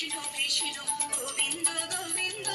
কৃষ্ণ কৃষ্ণ গোবিন্দ গোবিন্দ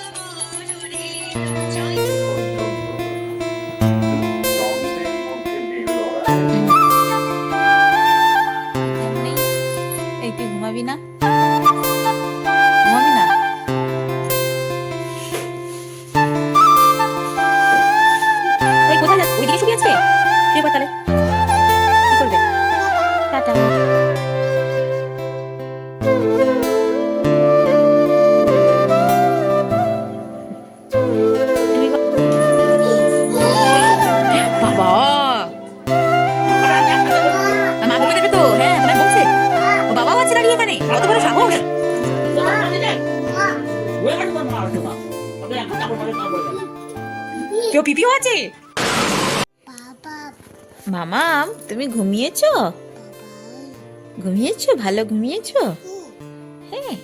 কেউ পিপিও আছে? মামাম তুমি ঘুমিয়েছো? ঘুমিয়েছো? ভালো ঘুমিয়েছো? হ্যাঁ।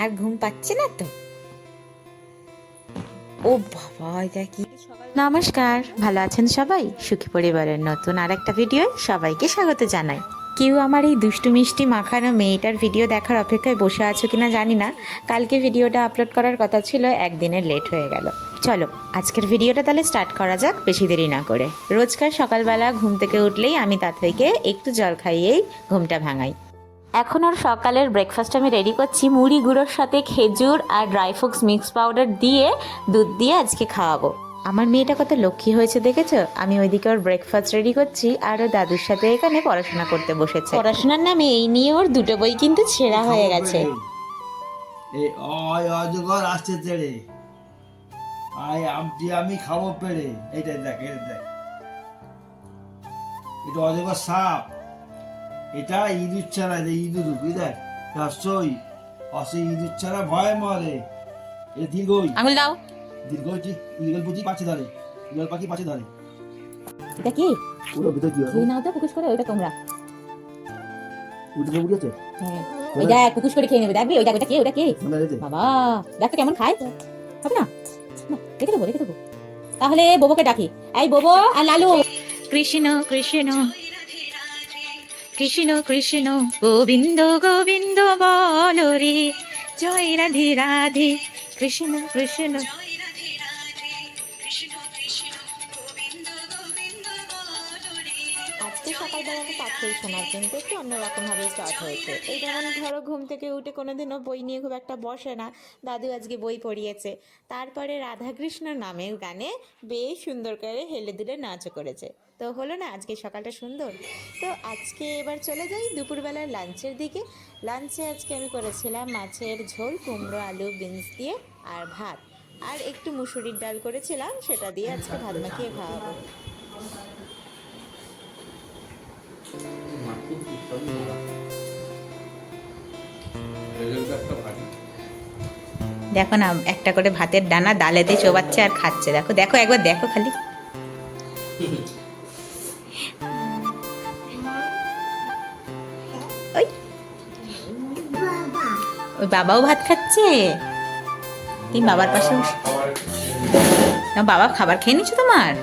আর ঘুম পাচ্ছে না তো? ও বাবা, এটা কি? নমস্কার, ভালো আছেন সবাই? সুখী পরিবারের নতুন আর একটা ভিডিও সবাইকে স্বাগত জানাই। কেউ আমার এই দুষ্টু মিষ্টি মাখানো মেয়েটার ভিডিও দেখার অপেক্ষায় বসে আছো কিনা জানি না। কালকে ভিডিওটা আপলোড করার কথা ছিল, একদিনের লেট হয়ে গেল। চলো, আজকের ভিডিওটা তাহলে স্টার্ট করা যাক, বেশি দেরি না করে। রোজকার সকালবেলা ঘুম থেকে উঠলেই আমি তা থেকে একটু জল খাইয়েই ঘুমটা ভাঙাই। এখন ওর সকালের ব্রেকফাস্ট আমি রেডি করছি, মুড়ি গুঁড়োর সাথে খেজুর আর ড্রাই ফ্রুটস মিক্স পাউডার দিয়ে দুধ দিয়ে আজকে খাওয়াবো। আমার মেয়েটা কত লক্ষ্মী হয়েছে দেখেছ? আমি ওইদিকে ওর ব্রেকফাস্ট রেডি করছি আর ও দাদুর সাথে এখানে পড়াশোনা করতে বসেছে। পড়াশোনার নামে এই নিয়ে ওর দুটো বই কিন্তু ছেঁড়া হয়ে গেছে। এই অয় অজগর আসছে তেড়ে আয় আমটি আমি খাব পেড়ে। এইটাই দেখ এটা দেখ। এটা অজগর সাপ। এটা ইঁদুর ছাড়া যে ইঁদুর বুঝলি দেখ। হস্যই হস্য ইঁদুর ছাড়া ভয় মরে। এ দীর্ঘই আঙুল দাও। দীর্ঘই ইগল বুঝি পাচ্ছে ধরে ইগল পাখি পাচ্ছে ধরে এটা কি? পুরো ভিতর কি খেয়ে নাও তো করে ওইটা তোমরা। উঠে উঠেছে হ্যাঁ। ওই দেখ পুকুস করে খেয়ে নেবে দেখবি? ওই দেখ ওটা কে ওটা কে বাবা দেখ তো কেমন খায়। হবে না? রেখে দেবো রেখে দেবো। তাহলে বোবোকে ডাকি। এই বোবো আর লালু। কৃষ্ণ কৃষ্ণ। কৃষ্ণ কৃষ্ণ গোবিন্দ গোবিন্দ বলো রে জয় রাধে রাধে। কৃষ্ণ কৃষ্ণ। আজকে সকালবেলাটা পাঠই শোনার কিন্তু একটু অন্যরকম ভাবে স্টার্ট হয়েছে। এই যেমন ধরো ঘুম থেকে উঠে কোনোদিনও বই নিয়ে খুব একটা বসে না, দাদু আজকে বই পড়িয়েছে। তারপরে রাধাকৃষ্ণ নামের গানে বেশ সুন্দর করে হেলে দুলে নাচও করেছে। তো হলো না, আজকে সকালটা সুন্দর। তো আজকে এবার চলে যাই দুপুরবেলার লাঞ্চের দিকে। লাঞ্চে আজকে আমি করেছিলাম মাছের ঝোল, কুমড়ো, আলু, বিনস দিয়ে আর ভাত। আর একটু মুসুরির ডাল করেছিলাম, সেটা দিয়ে আজকে ভাত মাখিয়ে খাওয়াবো। দেখো না, একটা করে ভাতের ডানা ডালেতে চোবাচ্ছে আর খাচ্ছে। দেখো দেখো একবার দেখো খালি। ওই বাবাও ভাত খাচ্ছে? তুমি বাবার পাশে বসে। না, বাবা, খাবার খেয়ে নিচ্ছ তোমার?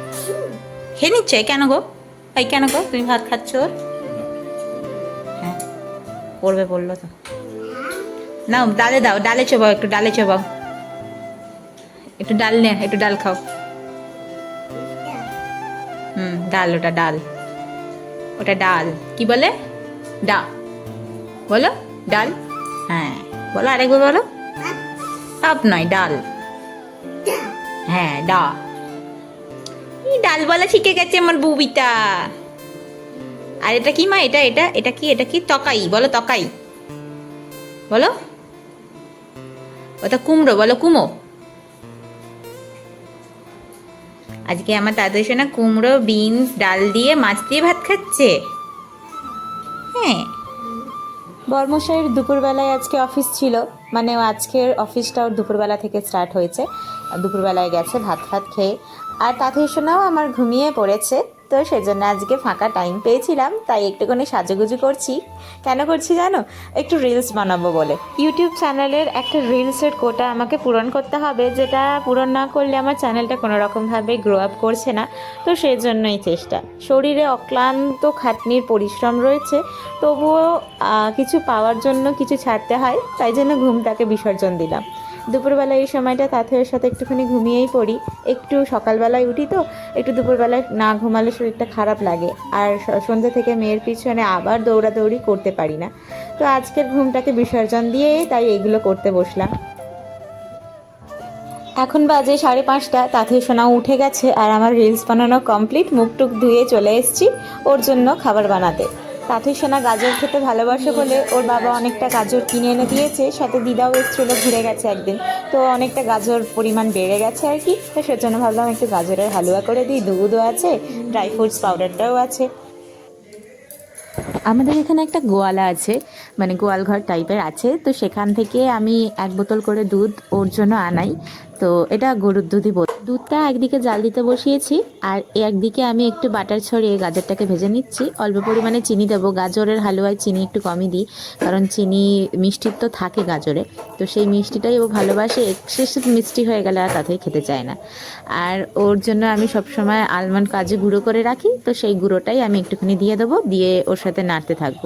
খেয়ে নিচ্ছে? কেন গো? এই কেন গো? তুমি ভাত খাচ্ছ ওর? হ্যাঁ পড়বে বলল তো। নাও, ডালে দাও, ডালে চোবাও, একটু ডালে চোবাও। একটু ডাল নে, একটু ডাল খাও। হুম, ডাল, ওটা ডাল। ওটা ডাল। কি বলে? ডা। বলো, ডাল? হ্যাঁ বলো আরেকবার বলো। সব নয়, ডাল। হ্যাঁ ডা ডাল বলা শিখে গেছে আমার বুবিটা। আর এটা কি মা? এটা এটা এটা কি এটা কি? তকাই, বলো তকাই। বলো। ওটা কুমড়ো, বলো কুমো। আজকে আমার তাদের না কুমড়ো, বিনস, ডাল দিয়ে, মাছ দিয়ে ভাত খাচ্ছে। হ্যাঁ। বর্মশাইয়ের দুপুরবেলায় আজকে অফিস ছিল। মানে আজকের অফিসটা ওর দুপুরবেলা থেকে স্টার্ট হয়েছে। দুপুরবেলায় গেছে ভাত ভাত খেয়ে। আর তাতে শোনাও আমার ঘুমিয়ে পড়েছে। তো সেজন্য আজকে ফাঁকা টাইম পেয়েছিলাম, তাই একটুখানি সাজুগুজু করছি। কেন করছি জানো? একটু রিলস বানাবো বলে। ইউটিউব চ্যানেলের একটা রিলসের কোটা আমাকে পূরণ করতে হবে, যেটা পূরণ না করলে আমার চ্যানেলটা কোনো রকমভাবে গ্রো আপ করছে না। তো সেই জন্যই চেষ্টা। শরীরে অক্লান্ত খাটনির পরিশ্রম রয়েছে, তবুও কিছু পাওয়ার জন্য কিছু ছাড়তে হয়, তাই জন্য ঘুমটাকে বিসর্জন দিলাম। দুপুরবেলা এই সময়টা তাঁতের সাথে একটুখানি ঘুমিয়েই পড়ি। একটু সকালবেলায় উঠি তো, একটু দুপুরবেলায় না ঘুমালে শরীরটা খারাপ লাগে। আর সন্ধ্যা থেকে মেয়ের পিছনে আবার দৌড়াদৌড়ি করতে পারি না। তো আজকের ঘুমটাকে বিসর্জন দিয়ে তাই এইগুলো করতে বসলাম। এখন বাজে সাড়ে পাঁচটা তাতে সোনা উঠে গেছে আর আমার রিলস বানানো কমপ্লিট, মুখ টুক ধুয়ে চলে এসেছি। ওর জন্য খাবার বানাতে। তাতে সোনা গাজর খেতে ভালোবাসে বলে ওর বাবা অনেকটা গাজর কিনে এনে দিয়েছে, সাথে দিদাও এসেছিল ঘুরে গেছে একদিন। তো অনেকটা গাজর পরিমাণ বেড়ে গেছে আর কি, তো সেজন্য ভাবলাম একটু গাজরের হালুয়া করে দিই, দুধও আছে ড্রাই ফ্রুটস পাউডারটাও আছে। আমাদের এখানে একটা গোয়ালা আছে মানে গোয়াল ঘর টাইপের আছে, তো সেখান থেকে আমি এক বোতল করে দুধ ওর জন্য আনাই। তো এটা গরুর দুধই বল দুধটা একদিকে জাল দিতে বসিয়েছি, আর একদিকে আমি একটু বাটার ছড়িয়ে গাজরটাকে ভেজে নিচ্ছি। অল্প পরিমাণে চিনি দেবো। গাজরের হালুয়ায় চিনি একটু কমই দিই, কারণ চিনি মিষ্টির তো থাকে গাজরে। তো সেই মিষ্টিটাই ও ভালোবাসে। এক্সেসিভ মিষ্টি হয়ে গেলে আর তাতেই খেতে চায় না। আর ওর জন্য আমি সবসময় আলমন্ড কাজে গুঁড়ো করে রাখি। তো সেই গুঁড়োটাই আমি একটুখানি দিয়ে দেবো। দিয়ে ওর সাথে নাড়তে থাকব।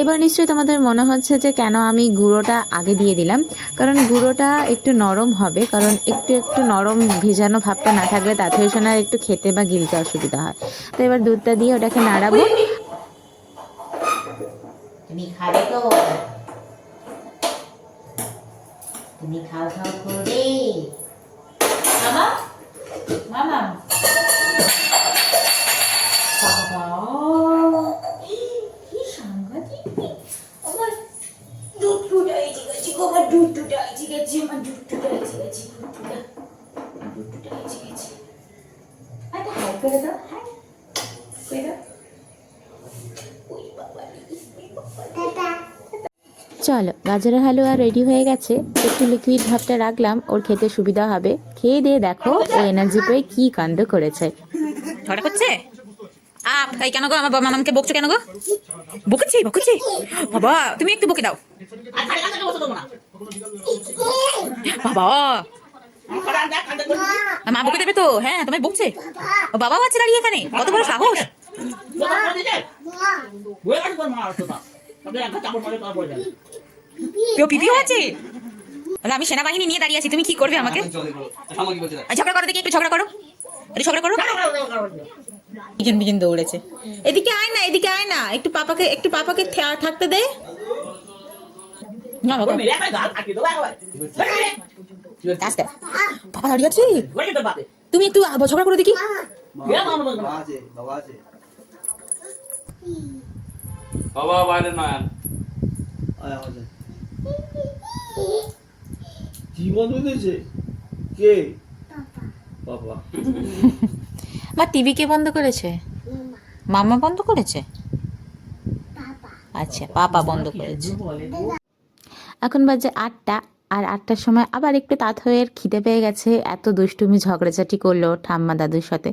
এবার নিশ্চয়ই তোমাদের মনে হচ্ছে যে কেন আমি গুঁড়োটা আগে দিয়ে দিলাম। কারণ গুঁড়োটা একটু নরম হবে, কারণ একটু একটু নরম ভেজানো ভাবটা না থাকলে তাতে সোনার একটু খেতে বা গিলতে অসুবিধা হয়। তো এবার দুধটা দিয়ে ওটাকে নাড়াবো। তুমি খাও খাও করে দাও। হাই করে দাও। চলো গাজরের হালুয়া রেডি হয়ে গেছে। একটু লিকুইড ভাবটা রাখলাম ওর খেতে সুবিধা হবে। খেয়ে দিয়ে দেখো ও এনার্জি পেয়ে কি কাণ্ড করেছে। ঝগড়া করছে? আপ তাই কেন গো? আমার বাবা মামাকে বকছো কেন গো? বকেছি বকেছি। বাবা তুমি একটু বকে দাও। বাবা মা বকে দেবে তো? হ্যাঁ তোমায় বকছে। ও বাবাও আছে দাঁড়িয়ে এখানে। কত বড় সাহস। কেউ পিপিও আমি সেনাবাহিনী নিয়ে দাঁড়িয়ে আছি। তুমি কি করবে আমাকে? ঝগড়া করো দেখি, একটু ঝগড়া করো। একটু ঝগড়া করো। বিজন বিজন দৌড়েছে। এদিকে আয় না, এদিকে আয় না। একটু পাপাকে একটু পাপাকে থাকতে দে। না, বাবা। আস্তে। পাপা দাঁড়িয়ে আছে? তুমি একটু ঝগড়া করো দেখি। বাবা আছে বাবা আছে বাবা বাইরে কে? বাবা। মা টিভি কে বন্ধ করেছে? মামা বন্ধ করেছে? আচ্ছা পাপা বন্ধ করেছে। এখন বাজে আটটা। আর আটটার সময় আবার একটু তাঁত হয়ে খিদে পেয়ে গেছে। এত দুষ্টুমি, ঝগড়াঝাটি করল ঠাম্মা দাদুর সাথে।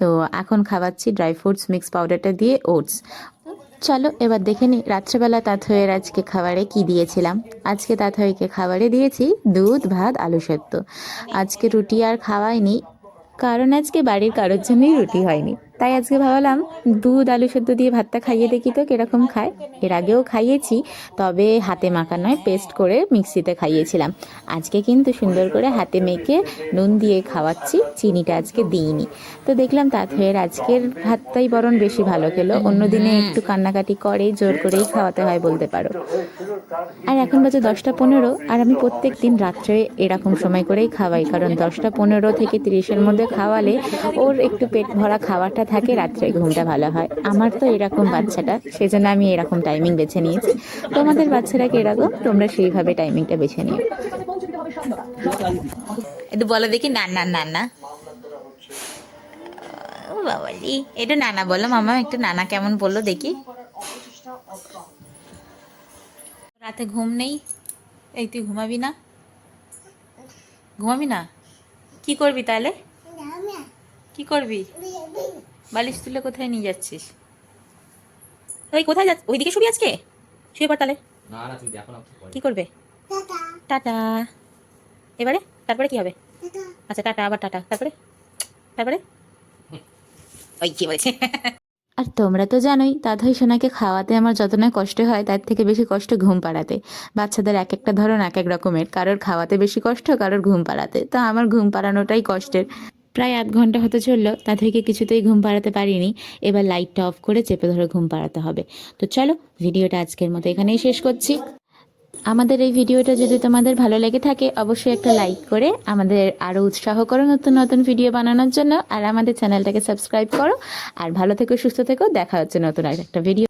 তো এখন খাওয়াচ্ছি ড্রাই ফ্রুটস মিক্স পাউডারটা দিয়ে ওটস চলো এবার দেখে নিই রাত্রেবেলা তাঁতহয়ের আজকে খাবারে কি দিয়েছিলাম। আজকে তাঁতহয়কে খাবারে দিয়েছি দুধ, ভাত, আলু সেদ্ধ। আজকে রুটি আর খাওয়াইনি, কারণ আজকে বাড়ির কারোর জন্যই রুটি হয়নি। তাই আজকে ভাবলাম দুধ আলু সেদ্ধ দিয়ে ভাতটা খাইয়ে দেখি তো কীরকম খায়। এর আগেও খাইয়েছি তবে হাতে মাখা নয় পেস্ট করে মিক্সিতে খাইয়েছিলাম। আজকে কিন্তু সুন্দর করে হাতে মেখে নুন দিয়ে খাওয়াচ্ছি চিনিটা আজকে দিইনি। তো দেখলাম তাঁতের আজকের ভাতটাই বরং বেশি ভালো খেলো অন্যদিনে একটু কান্নাকাটি করে জোর করেই খাওয়াতে হয় বলতে পারো। আর এখন বাজে দশটা পনেরো আর আমি প্রত্যেক দিন রাত্রে এরকম সময় করেই খাওয়াই কারণ দশটা পনেরো থেকে তিরিশের মধ্যে খাওয়ালে ওর একটু পেট ভরা খাওয়াটা থাকে রাত্রে ঘুমটা ভালো হয়। আমার তো এরকম বাচ্চাটা সেজন্য আমি এরকম টাইমিং বেছে নিয়েছি। তোমাদের বাচ্চারা কি এরকম তোমরা সেইভাবে টাইমিংটা বেছে নিও। একটু বলো দেখি না না না না ও বাবালি একটু নানা বলো। মামা একটু নানা কেমন বলল দেখি। রাতে ঘুম নেই এই তুই ঘুমাবি না? ঘুমাবি না? কি করবি তাহলে? কি করবি? বালিশ তুলে কোথায় নিয়ে যাচ্ছিস? ওই কোথায় যাচ্ছ ওইদিকে শুবি আজকে? শুয়ে পড় তাহলে। না না তুমি দেখো না কি করবে? টাটা। এবারে? তারপরে কি হবে? আচ্ছা টাটা আবার টাটা। তারপরে? তারপরে? ওই কি বলেছে? আর তোমরা তো জানোই দাদাই সোনাকে খাওয়াতে আমার যত না কষ্ট হয় তার থেকে বেশি কষ্ট ঘুম পাড়াতে। বাচ্চাদের এক একটা ধরন এক এক রকমের। কারোর খাওয়াতে বেশি কষ্ট কারোর ঘুম পাড়াতে। তো আমার ঘুম পাড়ানোটাই কষ্টের। প্রায় আধ ঘণ্টা হতে চলল, তা থেকে কিছুতেই ঘুম পাড়াতে পারিনি। এবার লাইটটা অফ করে চেপে ধরে ঘুম পাড়াতে হবে। তো চলো ভিডিওটা আজকের মতো এখানেই শেষ করছি। আমাদের এই ভিডিওটা যদি তোমাদের ভালো লেগে থাকে, অবশ্যই একটা লাইক করে আমাদের আরও উৎসাহ করো নতুন নতুন ভিডিও বানানোর জন্য। আর আমাদের চ্যানেলটাকে সাবস্ক্রাইব করো। আর ভালো থেকো, সুস্থ থেকো, দেখা হচ্ছে নতুন একটা ভিডিও